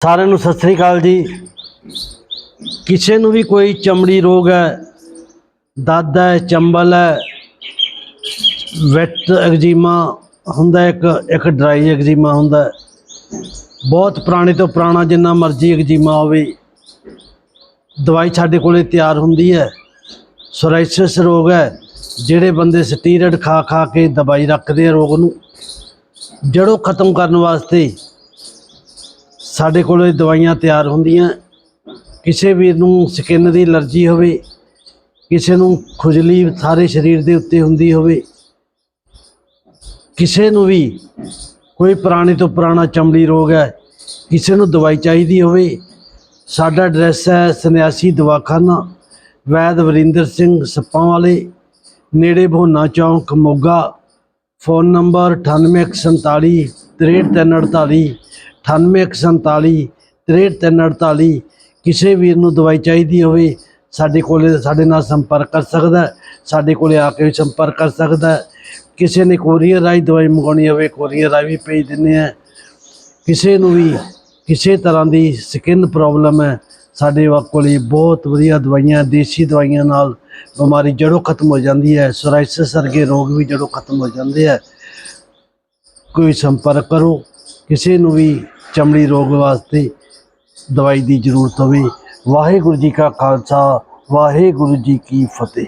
ਸਾਰਿਆਂ ਨੂੰ ਸਤਿ ਸ੍ਰੀ ਅਕਾਲ ਜੀ। ਕਿਸੇ ਨੂੰ ਵੀ ਕੋਈ ਚਮੜੀ ਰੋਗ ਹੈ, ਦਰਦ ਹੈ, ਚੰਬਲ ਹੈ ਵੈਟ ਐਗਜ਼ੀਮਾ ਹੁੰਦਾ ਇੱਕ ਇੱਕ ਡਰਾਈ ਐਗਜ਼ੀਮਾ ਹੁੰਦਾ ਬਹੁਤ ਪੁਰਾਣੇ ਤੋਂ ਪੁਰਾਣਾ ਜਿੰਨਾ ਮਰਜ਼ੀ ਐਗਜ਼ੀਮਾ ਹੋਵੇ, ਦਵਾਈ ਸਾਡੇ ਕੋਲੇ ਤਿਆਰ ਹੁੰਦੀ ਹੈ। ਸੋਰਾਇਸਿਸ ਰੋਗ ਹੈ, ਜਿਹੜੇ ਬੰਦੇ ਸਟੀਰਡ ਖਾ ਖਾ ਕੇ ਦਵਾਈ ਰੱਖਦੇ ਆ ਰੋਗ ਨੂੰ, ਜੜੋਂ ਖਤਮ ਕਰਨ ਵਾਸਤੇ ਸਾਡੇ ਕੋਲ ਦਵਾਈਆਂ ਤਿਆਰ ਹੁੰਦੀਆਂ। ਕਿਸੇ ਵੀਰ ਨੂੰ ਸਕਿਨ ਦੀ ਅਲਰਜੀ ਹੋਵੇ, ਕਿਸੇ ਨੂੰ ਖੁਜਲੀ ਸਾਰੇ ਸਰੀਰ ਦੇ ਉੱਤੇ ਹੁੰਦੀ ਹੋਵੇ, ਕਿਸੇ ਨੂੰ ਵੀ ਕੋਈ ਪੁਰਾਣੇ ਤੋਂ ਪੁਰਾਣਾ ਚਮੜੀ ਰੋਗ ਹੈ, ਕਿਸੇ ਨੂੰ ਦਵਾਈ ਚਾਹੀਦੀ ਹੋਵੇ, ਸਾਡਾ ਐਡਰੈਸ ਹੈ ਸੰਨਿਆਸੀ ਦਵਾਖਾਨਾ, ਵੈਦ ਵਰਿੰਦਰ ਸਿੰਘ ਸੱਪਾਂ ਵਾਲੇ ਨੇੜੇ ਭੋਨਾ ਚੌਂਕ ਮੋਗਾ, ਫੋਨ ਨੰਬਰ 9847 63348 9847 63348 ਕਿਸੇ ਵੀਰ ਨੂੰ ਦਵਾਈ ਚਾਹੀਦੀ ਹੋਵੇ, ਸਾਡੇ ਕੋਲੇ ਸਾਡੇ ਨਾਲ ਸੰਪਰਕ ਕਰ ਸਕਦਾ ਸਾਡੇ ਕੋਲੇ ਆ ਕੇ ਵੀ ਸੰਪਰਕ ਕਰ ਸਕਦਾ ਕਿਸੇ ਨੇ ਕੋਰੀਅਰ ਰਾਹੀਂ ਦਵਾਈ ਮੰਗਾਉਣੀ ਹੋਵੇ, ਕੋਰੀਅਰ ਰਾਹੀਂ ਵੀ ਭੇਜ ਦਿੰਦੇ ਆ ਕਿਸੇ ਨੂੰ ਵੀ ਕਿਸੇ ਤਰ੍ਹਾਂ ਦੀ ਸਕਿਨ ਪ੍ਰੋਬਲਮ ਹੈ, ਸਾਡੇ ਵਾ ਕੋਲੇ ਬਹੁਤ ਵਧੀਆ ਦਵਾਈਆਂ, ਦੇਸੀ ਦਵਾਈਆਂ ਨਾਲ ਬਿਮਾਰੀ ਜੜੋਂ ਖਤਮ ਹੋ ਜਾਂਦੀ ਹੈ, ਸੋਰਾਇਸਿਸ ਵਰਗੇ ਰੋਗ ਵੀ ਜੜੋਂ ਖਤਮ ਹੋ ਜਾਂਦੇ ਹੈ। ਕੋਈ ਸੰਪਰਕ ਕਰੋ। ਕਿਸੇ ਨੂੰ ਵੀ ਚਮੜੀ ਰੋਗ ਵਾਸਤੇ ਦਵਾਈ ਦੀ ਜ਼ਰੂਰਤ ਹੋਵੇ, ਵਾਹਿਗੁਰੂ ਜੀ ਕਾ ਖਾਲਸਾ, ਵਾਹਿਗੁਰੂ ਜੀ ਕੀ ਫਤਿਹ।